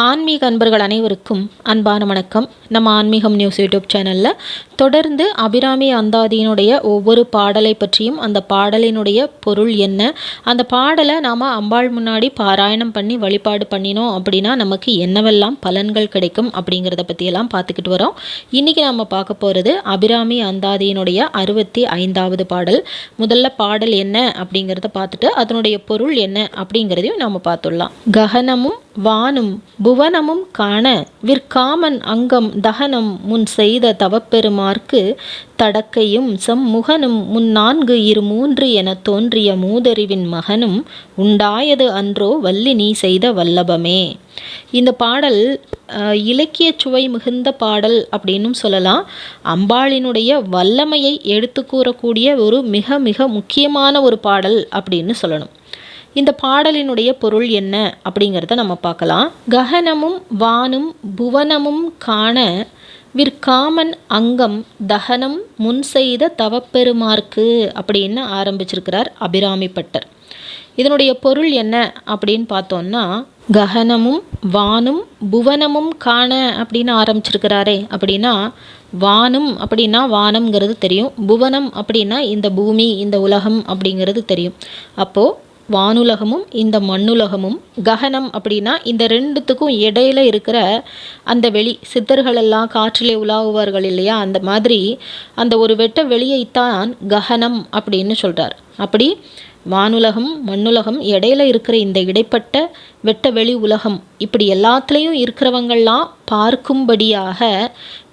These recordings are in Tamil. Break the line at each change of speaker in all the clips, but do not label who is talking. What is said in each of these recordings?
ஆன்மீக அன்பர்கள் அனைவருக்கும் அன்பான வணக்கம். நம்ம ஆன்மீகம் நியூஸ் யூடியூப் சேனலில் தொடர்ந்து அபிராமி அந்தாதியினுடைய ஒவ்வொரு பாடலை பற்றியும் அந்த பாடலினுடைய பொருள் என்ன அந்த பாடலை நாம் அம்பாள் முன்னாடி பாராயணம் பண்ணி வழிபாடு பண்ணினோம் அப்படின்னா நமக்கு என்னவெல்லாம் பலன்கள் கிடைக்கும் அப்படிங்கிறத பற்றியெல்லாம் பார்த்துக்கிட்டு வரோம். இன்றைக்கி நம்ம பார்க்க போகிறது அபிராமி அந்தாதியினுடைய அறுபத்தி ஐந்தாவது பாடல். முதல்ல பாடல் என்ன அப்படிங்கிறத பார்த்துட்டு அதனுடைய பொருள் என்ன அப்படிங்கிறதையும் நாம் பார்த்துடலாம். ககனமும் வானும் புவனமும் காண விற்காமன் அங்கம் தகனம் முன் செய்த தவப்பெருமார்க்கு தடக்கையும் செம்முகனும் முன் நான்கு இரு மூன்று என தோன்றிய மூதறிவின் மகனும் உண்டாயது அன்றோ வள்ளி நீ செய்த வல்லபமே. இந்த பாடல் இலக்கிய சுவை மிகுந்த பாடல் அப்படின்னும் சொல்லலாம். அம்பாளினுடைய வல்லமையை எடுத்து கூறக்கூடிய ஒரு மிக மிக முக்கியமான ஒரு பாடல் அப்படின்னு சொல்லணும். இந்த பாடலினுடைய பொருள் என்ன அப்படிங்கிறத நம்ம பார்க்கலாம். ககனமும் வானும் புவனமும் காண விற்காமன் அங்கம் தகனம் முன் செய்த தவப்பெருமார்க்கு அப்படின்னு ஆரம்பிச்சிருக்கிறார் அபிராமிப்பட்டர் இதனுடைய பொருள் என்ன அப்படின்னு பார்த்தோம்னா ககனமும் வானும் புவனமும் காண அப்படின்னு ஆரம்பிச்சிருக்கிறாரே அப்படின்னா வானம் அப்படின்னா வானம்ங்கிறது தெரியும் புவனம் அப்படின்னா இந்த பூமி இந்த உலகம் அப்படிங்கிறது தெரியும். அப்போது வானுலகமும் இந்த மண்ணுலகமும். ககனம் அப்படின்னா இந்த ரெண்டுத்துக்கும் இடையில இருக்கிற அந்த வெளி சித்தர்கள் எல்லாம் காற்றிலே உலாவுவார்கள் இல்லையா? அந்த மாதிரி அந்த ஒரு வெட்ட வெளியைத்தான் ககனம் அப்படின்னு சொல்கிறார் அப்படி வானுலகம் மண்ணுலகம் இடையில இருக்கிற இந்த இடைப்பட்ட வெட்ட வெளி உலகம் இப்படி எல்லாத்துலேயும் இருக்கிறவங்கள்லாம் பார்க்கும்படியாக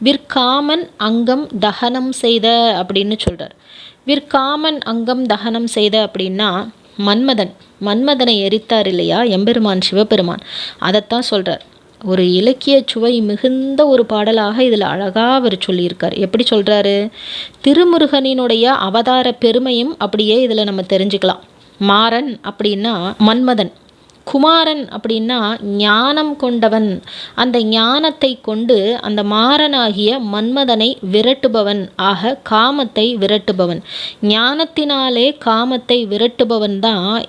விற்காமன் அங்கம் தகனம் செய்த அப்படின்னு சொல்கிறார் விற்காமன் அங்கம் தகனம் செய்த அப்படின்னா மன்மதன். மன்மதனை எரித்தார் இல்லையா? எம்பெருமான் சிவபெருமான். அதைத்தான் சொல்கிறார் ஒரு இலக்கிய சுவை மிகுந்த ஒரு பாடலாக இதில் அழகாக அவர் சொல்லியிருக்கார். எப்படி சொல்கிறாரு திருமுருகனினுடைய அவதார பெருமையும் அப்படியே இதில் நம்ம தெரிஞ்சுக்கலாம். மாறன் அப்படின்னா மன்மதன். குமாரன் அப்படின்னா ஞானம் கொண்டவன். அந்த ஞானத்தை கொண்டு அந்த மாறனாகிய மன்மதனை விரட்டுபவன். ஆக காமத்தை விரட்டுபவன். ஞானத்தினாலே காமத்தை விரட்டுபவன் தான்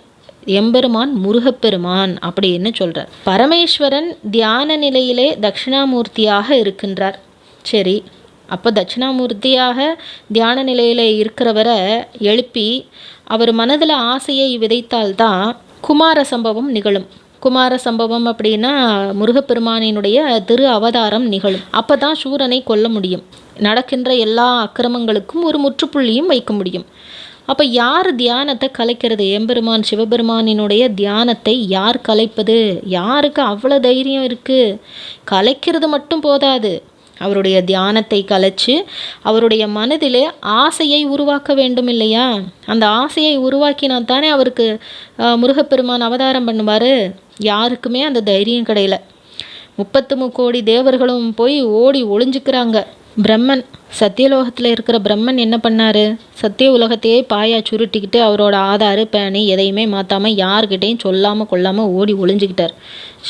எம்பெருமான் முருகப்பெருமான் அப்படின்னு சொல்கிறார் பரமேஸ்வரன் தியான நிலையிலே தட்சிணாமூர்த்தியாக இருக்கின்றார். சரி அப்போ தட்சிணாமூர்த்தியாக தியான நிலையில் இருக்கிறவரை எழுப்பி அவர் மனதில் ஆசையை விதைத்தால்தான் குமார சம்பவம் நிகழும். குமார சம்பவம் அப்படின்னா முருகப்பெருமானினுடைய திரு அவதாரம் நிகழும். அப்போ தான் சூரனை கொல்ல முடியும். நடக்கின்ற எல்லா அக்கிரமங்களுக்கும் ஒரு முற்றுப்புள்ளியும் வைக்க முடியும். அப்போ யார் தியானத்தை கலைக்கிறது? எம்பெருமான் சிவபெருமானினுடைய தியானத்தை யார் கலைப்பது? யாருக்கு அவ்வளோ தைரியம் இருக்குது கலைக்கிறது மட்டும் போதாது. அவருடைய தியானத்தை கலைச்சு அவருடைய மனதிலே ஆசையை உருவாக்க வேண்டும் இல்லையா அந்த ஆசையை உருவாக்கினா தானே அவருக்கு முருகப்பெருமான் அவதாரம் பண்ணுவார்? யாருக்குமே அந்த தைரியம் கிடையல. முப்பத்து முக்கோடி தேவர்களும் போய் ஓடி ஒளிஞ்சுக்கிறாங்க. பிரம்மன். சத்தியலோகத்தில் இருக்கிற பிரம்மன் என்ன பண்ணார்? சத்திய உலகத்தையே பாயா சுருட்டிக்கிட்டு அவரோட ஆதாரு பேனு எதையுமே மாற்றாமல் யார்கிட்டையும் சொல்லாமல் கொள்ளாமல் ஓடி ஒளிஞ்சுக்கிட்டார்.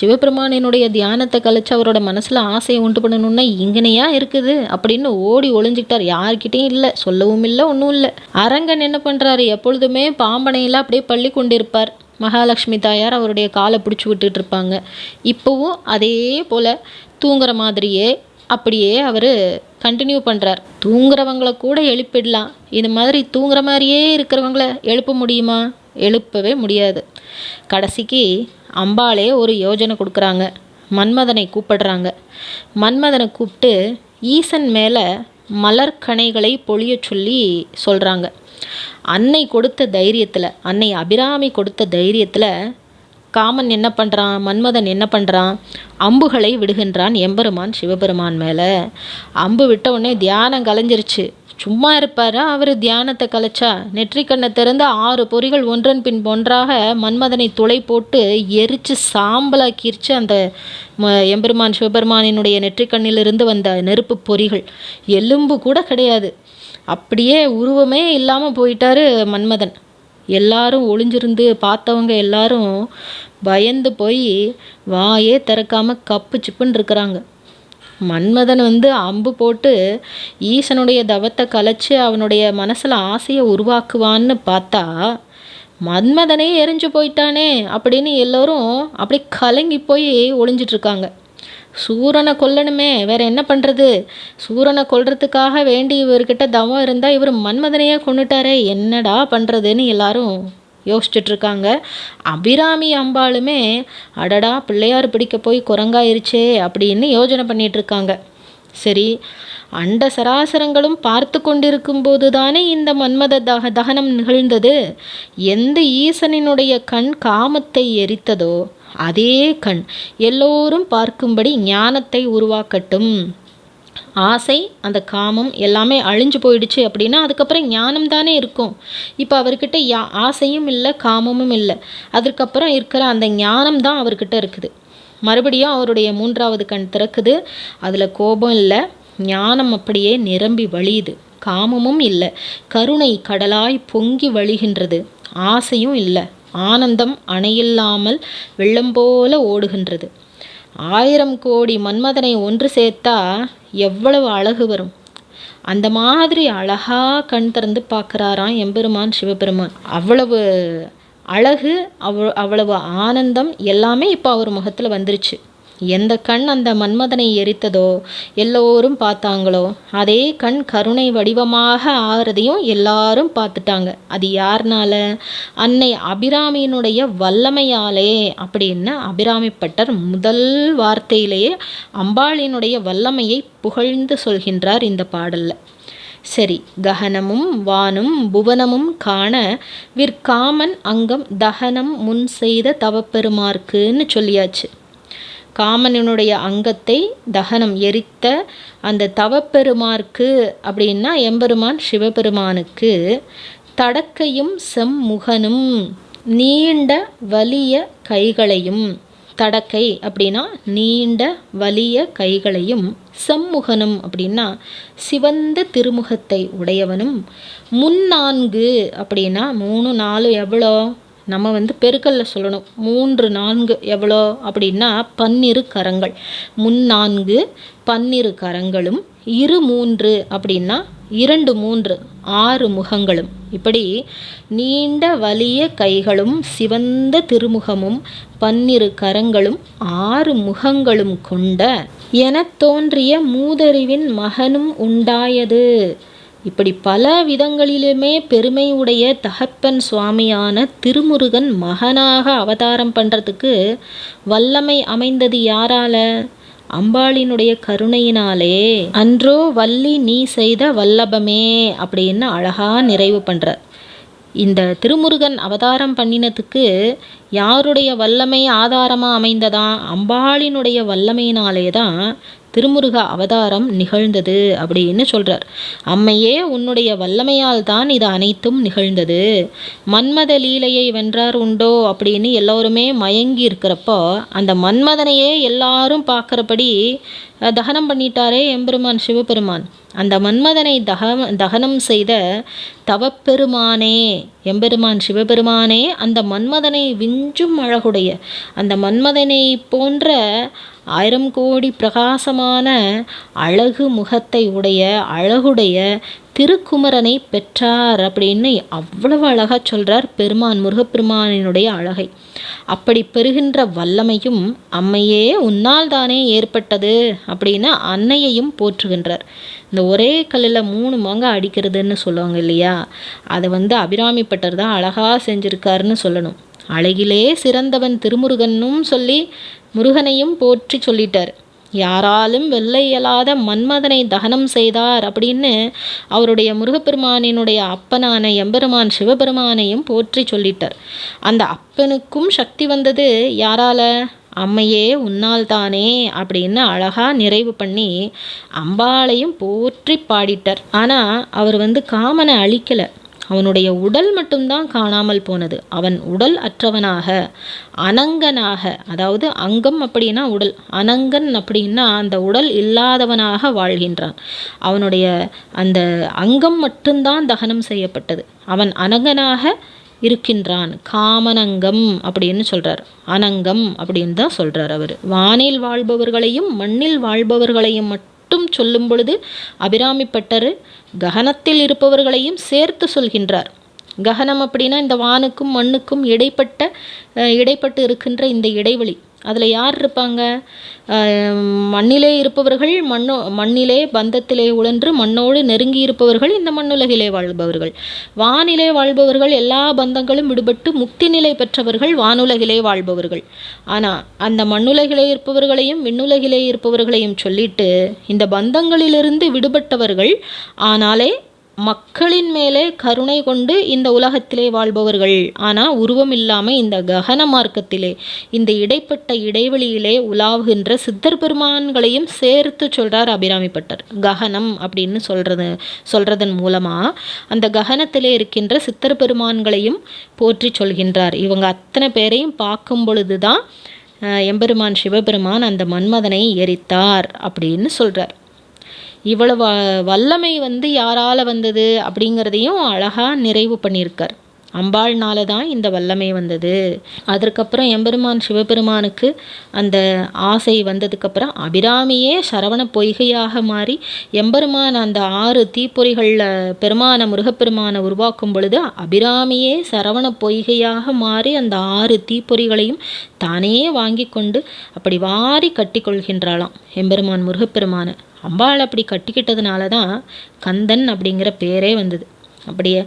சிவபெருமானினுடைய தியானத்தை கழிச்சு அவரோட மனசில் ஆசையை உண்டு பண்ணணும்னா இங்கனையா இருக்குது? அப்படின்னு ஓடி ஒளிஞ்சுக்கிட்டார். யார்கிட்டையும் இல்லை சொல்லவும் இல்லை ஒன்றும் இல்லை. அரங்கன் என்ன பண்ணுறாரு எப்பொழுதுமே பாம்பனையில் அப்படியே பள்ளி கொண்டிருப்பார். மகாலட்சுமி தாயார் அவருடைய காலை பிடிச்சி விட்டுட்டு இருப்பாங்க. இப்போவும் அதே போல் தூங்குற மாதிரியே அப்படியே அவர் கண்டினியூ பண்ணுறார் தூங்குறவங்கள கூட எழுப்பிடலாம். இது மாதிரி தூங்குற மாதிரியே இருக்கிறவங்கள எழுப்ப முடியுமா? எழுப்பவே முடியாது. கடைசிக்கு அம்பாளே ஒரு யோஜனை கொடுக்குறாங்க. மன்மதனை கூப்பிடுறாங்க. மன்மதனை கூப்பிட்டு ஈசன் மேலே மலர்கனைகளை பொழிய சொல்லி சொல்கிறாங்க அன்னை கொடுத்த தைரியத்தில் அன்னை அபிராமி கொடுத்த தைரியத்தில் காமன் என்ன பண்ணுறான் மன்மதன் என்ன பண்ணுறான் அம்புகளை விடுகின்றான் எம்பெருமான் சிவபெருமான் மேலே. அம்பு விட்ட உடனே தியானம் கலைஞ்சிருச்சு. சும்மா இருப்பாரா அவர் தியானத்தை கலைச்சா? நெற்றிக்கண்ணை திறந்து ஆறு பொறிகள் ஒன்றன் பின் ஒன்றாக மன்மதனை துளை போட்டு எரிச்சு சாம்பலாக்கிருச்சு அந்த எம்பெருமான் சிவபெருமானினுடைய நெற்றிக்கண்ணிலிருந்து வந்த நெருப்பு பொறிகள். எலும்பு கூட கிடையாது. அப்படியே உருவமே இல்லாமல் போயிட்டாரு மன்மதன். எல்லாரும் ஒளிஞ்சிருந்து பார்த்தவங்க எல்லாரும் பயந்து போய் வாயே திறக்காம கப்பு சிப்புன்னு இருக்கிறாங்க. மன்மதன் வந்து அம்பு போட்டு ஈசனுடைய தவத்தை கலைச்சு அவனுடைய மனசில் ஆசையை உருவாக்குவான்னு பார்த்தா மன்மதனே எரிஞ்சு போயிட்டானே அப்படின்னு எல்லோரும் அப்படி கலங்கி போய் ஒளிஞ்சிட்ருக்காங்க சூரனை கொல்லணுமே. வேற என்ன பண்ணுறது சூரனை கொல்றதுக்காக வேண்டி இவர்கிட்ட தவம் இருந்தால் இவர் மன்மதனையே கொண்டுட்டாரே என்னடா பண்ணுறதுன்னு எல்லாரும் யோசிச்சுட்ருக்காங்க. அபிராமி அம்பாளுமே அடடா பிள்ளையார் பிடிக்க போய் குரங்காயிருச்சே அப்படின்னு யோஜனை பண்ணிகிட்ருக்காங்க சரி அண்ட சராசரங்களும் பார்த்து கொண்டிருக்கும் போது தானே இந்த மன்மத தக தகனம் நிகழ்ந்தது. எந்த ஈசனினுடைய கண் காமத்தை எரித்ததோ அதே கண். எல்லோரும் பார்க்கும்படி ஞானத்தை உருவாக்கட்டும். ஆசை அந்த காமம் எல்லாமே அழிஞ்சு போயிடுச்சு அப்படின்னா அதுக்கப்புறம் ஞானம் தானே இருக்கும். இப்போ அவர்கிட்ட யா ஆசையும் இல்லை காமமும் இல்லை. அதுக்கப்புறம் இருக்கிற அந்த ஞானம் தான் அவர்கிட்ட இருக்குது. மறுபடியும் அவருடைய மூன்றாவது கண் திறக்குது. அதில் கோபம் இல்லை. ஞானம் அப்படியே நிரம்பி வழியுது. காமமும் இல்லை. கருணை கடலாய் பொங்கி வழிகின்றது. ஆசையும் இல்லை. ஆனந்தம் அணையில்லாமல் வெள்ளம் போல ஓடுகின்றது. ஆயிரம் கோடி மன்மதனை ஒன்று சேர்த்தா எவ்வளவு அழகு வரும். அந்த மாதிரி அழகா கண் திறந்து பார்க்குறாராம் எம்பெருமான் சிவபெருமான். அவ்வளவு அழகு அவ் அவ்வளவு ஆனந்தம் எல்லாமே இப்போ அவர் முகத்தில் வந்துருச்சு. எந்த கண் அந்த மன்மதனை எரித்ததோ எல்லோரும் பார்த்தாங்களோ அதே கண் கருணை வடிவமாக ஆகிறதையும் எல்லாரும் பார்த்துட்டாங்க. அது யாருனால? அன்னை அபிராமியினுடைய வல்லமையாலே அப்படின்னு அபிராமிப்பட்டர் முதல் வார்த்தையிலேயே அம்பாளினுடைய வல்லமையை புகழ்ந்து சொல்கின்றார் இந்த பாடலில். சரி ககனமும் வானும் புவனமும் காண விற்காமன் அங்கம் தகனம் முன் செய்த தவப்பெருமார்க்குன்னு சொல்லியாச்சு. காமனினுடைய அங்கத்தை தகனம் எரித்த அந்த தவப்பெருமார்க்கு அப்படின்னா எம்பெருமான் சிவபெருமானுக்கு தடக்கையும் செம்முகனும் நீண்ட வலிய கைகளையும் தடக்கை அப்படின்னா நீண்ட வலிய கைகளையும் செம்முகனும் அப்படின்னா சிவந்த திருமுகத்தை உடையவனும். முன்னான்கு அப்படின்னா மூணு நாலு எவ்வளோ? நம்ம வந்து பெருக்கல்ல சொல்லணும். மூன்று நான்கு எவ்வளோ? அப்படின்னா பன்னிரு கரங்கள். முன்னான்கு பன்னிரு கரங்களும். இரு மூன்று அப்படின்னா இரண்டு மூன்று ஆறு முகங்களும். இப்படி நீண்ட வலிய கைகளும் சிவந்த திருமுகமும் பன்னிரு கரங்களும் ஆறு முகங்களும் கொண்ட எனத் தோன்றிய மூதறிவின் மகனும் உண்டாயது. இப்படி பல விதங்களிலுமே பெருமை உடைய தகப்பன் சுவாமியான திருமுருகன் மகனாக அவதாரம் பண்ணுறதுக்கு வல்லமை அமைந்தது யாரால? அம்பாளினுடைய கருணையினாலே. அன்றோ வள்ளி நீ செய்த வல்லபமே அப்படின்னு அழகா நிறைவு பண்ணுறார் இந்த திருமுருகன் அவதாரம் பண்ணினதுக்கு யாருடைய வல்லமை ஆதாரமாக அமைந்ததா? அம்பாளினுடைய வல்லமையினாலே தான் திருமுருக அவதாரம் நிகழ்ந்தது அப்படின்னு சொல்கிறார் அம்மையே உன்னுடைய வல்லமையால் தான் இது அனைத்தும் நிகழ்ந்தது. மன்மத லீலையை வென்றார் உண்டோ அப்படின்னு எல்லோருமே மயங்கி இருக்கிறப்போ அந்த மன்மதனையே எல்லாரும் பார்க்குறபடி தகனம் பண்ணிட்டாரே எம்பெருமான் சிவபெருமான். அந்த மன்மதனை தக தகனம் செய்த தவப்பெருமானே எம்பெருமான் சிவபெருமானே அந்த மன்மதனை விஞ்சும் அழகுடைய அந்த மன்மதனை போன்ற ஆயிரம் கோடி பிரகாசமான அழகு முகத்தை உடைய அழகுடைய திருக்குமரனை பெற்றார் அப்படின்னு அவ்வளவு அழகாக சொல்கிறார் பெருமான் முருகப்பெருமானினுடைய அழகை. அப்படி பெறுகின்ற வல்லமையும் அம்மையே உன்னால் தானே ஏற்பட்டது அப்படின்னு அன்னையையும் போற்றுகின்றார். இந்த ஒரே கல்லில் மூணு மாங்காய் அடிக்கிறதுன்னு சொல்லுவாங்க இல்லையா? அதை வந்து அபிராமிப்பட்டர் தான் அழகாக செஞ்சுருக்காருன்னு சொல்லணும். அழகிலே சிறந்தவன் திருமுருகன்னும் சொல்லி முருகனையும் போற்றி சொல்லிட்டார். யாராலும் வெல்ல இயலாத மன்மதனை தகனம் செய்தார் அப்படின்னு அவருடைய முருகப்பெருமானினுடைய அப்பனான எம்பெருமான் சிவபெருமானையும் போற்றி சொல்லிட்டார். அந்த அப்பனுக்கும் சக்தி வந்தது யாரால? அம்மையே உன்னால் தானே அப்படின்னு அழகாக நிறைவு பண்ணி அம்பாளையும் போற்றி பாடிட்டார். ஆனால் அவர் வந்து காமனை அழிக்கலை. அவனுடைய உடல் மட்டும்தான் காணாமல் போனது. அவன் உடல் அற்றவனாக அனங்கனாக அதாவது அங்கம் அப்படின்னா உடல் அனங்கன் அப்படின்னா அந்த உடல் இல்லாதவனாக வாழ்கின்றான். அவனுடைய அந்த அங்கம் மட்டும்தான் தகனம் செய்யப்பட்டது. அவன் அனங்கனாக இருக்கின்றான். காமனங்கம் அப்படின்னு சொல்கிறார் அனங்கம் அப்படின்னு தான் சொல்கிறார் அவர். வானில் வாழ்பவர்களையும் மண்ணில் வாழ்பவர்களையும் மட்டும் மட்டும் சொல்லும் பொழுது அபிராமிப்பட்டர் ககனத்தில் இருப்பவர்களையும் சேர்த்து சொல்கின்றார். ககனம் அப்படின்னா இந்த வானுக்கும் மண்ணுக்கும் இடைப்பட்ட இடைப்பட்டு இருக்கின்ற இந்த இடைவெளி. அதில் யார் இருப்பாங்க? மண்ணிலே இருப்பவர்கள் மண்ணோ மண்ணிலே பந்தத்திலே உழன்று மண்ணோடு நெருங்கி இருப்பவர்கள் இந்த மண்ணுலகிலே வாழ்பவர்கள். வானிலே வாழ்பவர்கள் எல்லா பந்தங்களும் விடுபட்டு முக்தி நிலை பெற்றவர்கள் வானுலகிலே வாழ்பவர்கள். ஆனால் அந்த மண்ணுலகிலே இருப்பவர்களையும் விண்ணுலகிலே இருப்பவர்களையும் சொல்லிட்டு இந்த பந்தங்களிலிருந்து விடுபட்டவர்கள் ஆனாலே மக்களின் மேலே கருணை கொண்டு இந்த உலகத்திலே வாழ்பவர்கள். ஆனால் உருவம் இல்லாமல் இந்த ககன மார்க்கத்திலே இந்த இடைப்பட்ட இடைவெளியிலே உலாவுகின்ற சித்தர் பெருமான்களையும் சேர்த்து சொல்கிறார் அபிராமிப்பட்டர் ககனம் அப்படின்னு சொல்கிறது சொல்கிறதன் மூலமாக அந்த ககனத்திலே இருக்கின்ற சித்தர் பெருமான்களையும் போற்றி சொல்கின்றார். இவங்க அத்தனை பேரையும் பார்க்கும் பொழுது தான் எம்பெருமான் சிவபெருமான் அந்த மன்மதனை எரித்தார் அப்படின்னு சொல்கிறார் இவ்வளவு வல்லமை வந்து யாரால் வந்தது அப்படிங்கிறதையும் அழகாக நிறைவு பண்ணியிருக்கார். அம்பாள்னால தான் இந்த வல்லமை வந்தது. அதற்கப்புறம் எம்பெருமான் சிவபெருமானுக்கு அந்த ஆசை வந்ததுக்கப்புறம் அபிராமியே சரவண பொய்கையாக மாறி எம்பெருமான் அந்த ஆறு தீப்பொறிகளில் பெருமான முருகப்பெருமானை உருவாக்கும் பொழுது அபிராமியே சரவண பொய்கையாக மாறி அந்த ஆறு தீப்பொறிகளையும் தானே வாங்கி கொண்டு அப்படி வாரி கட்டி கொள்கின்றாளாம் எம்பெருமான் முருகப்பெருமானை. அம்பாள் அப்படி கட்டிக்கிட்டதுனால தான் கந்தன் அப்படிங்கிற பேரே வந்தது. அப்படியே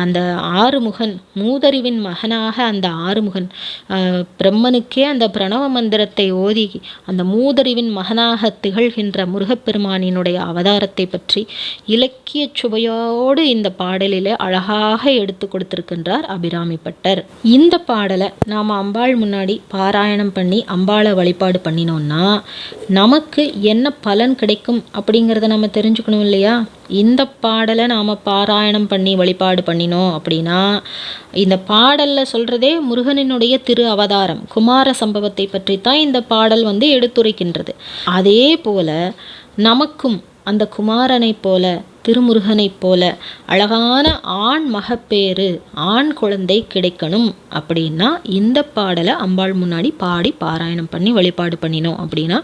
அந்த ஆறுமுகன் மூதறிவின் மகனாக அந்த ஆறுமுகன் பிரம்மனுக்கே அந்த பிரணவ மந்திரத்தை ஓதி அந்த மூதறிவின் மகனாக திகழ்கின்ற முருகப்பெருமானினுடைய அவதாரத்தை பற்றி இலக்கிய சுவையோடு இந்த பாடலில் அழகாக எடுத்து கொடுத்திருக்கின்றார் அபிராமிப்பட்டர் இந்த பாடலை நாம் அம்பாள் முன்னாடி பாராயணம் பண்ணி அம்பாளை வழிபாடு பண்ணினோம்னா நமக்கு என்ன பலன் கிடைக்கும் அப்படிங்கிறத நம்ம தெரிஞ்சுக்கணும் இல்லையா? இந்த பாடலை நாம் பாராயணம் பண்ணி வழிபாடு பண்ணினோம் அப்படின்னா இந்த பாடலில் சொல்கிறதே முருகனினுடைய திரு அவதாரம் குமார சம்பவத்தை பற்றி தான் இந்த பாடல் வந்து எடுத்துரைக்கின்றது. அதே போல நமக்கும் அந்த குமாரனைப் போல திருமுருகனைப் போல அழகான ஆண் மகப்பேறு ஆண் குழந்தை கிடைக்கணும் அப்படின்னா இந்த பாடலை அம்பாள் முன்னாடி பாடி பாராயணம் பண்ணி வழிபாடு பண்ணினோம் அப்படின்னா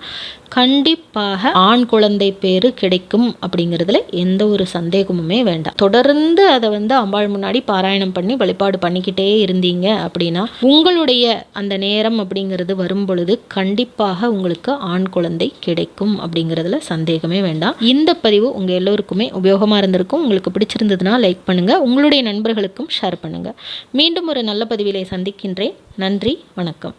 கண்டிப்பாக ஆண் குழந்தை பேரு கிடைக்கும் அப்படிங்கிறதுல எந்த ஒரு சந்தேகமுமே வேண்டாம். தொடர்ந்து அதை வந்து அம்பாள் முன்னாடி பாராயணம் பண்ணி வழிபாடு பண்ணிக்கிட்டே இருந்தீங்க அப்படின்னா உங்களுடைய அந்த நேரம் அப்படிங்கிறது வரும் பொழுது கண்டிப்பாக உங்களுக்கு ஆண் குழந்தை கிடைக்கும் அப்படிங்கிறதுல சந்தேகமே வேண்டாம். இந்த பதிவு உங்க எல்லோருக்குமே உபயோகமா இருந்திருக்கும். உங்களுக்கு பிடிச்சிருந்ததுன்னா லைக் பண்ணுங்க. உங்களுடைய நண்பர்களுக்கும் ஷேர் பண்ணுங்க. மீண்டும் ஒரு நல்ல பதிவிலை சந்திக்கின்றேன். நன்றி வணக்கம்.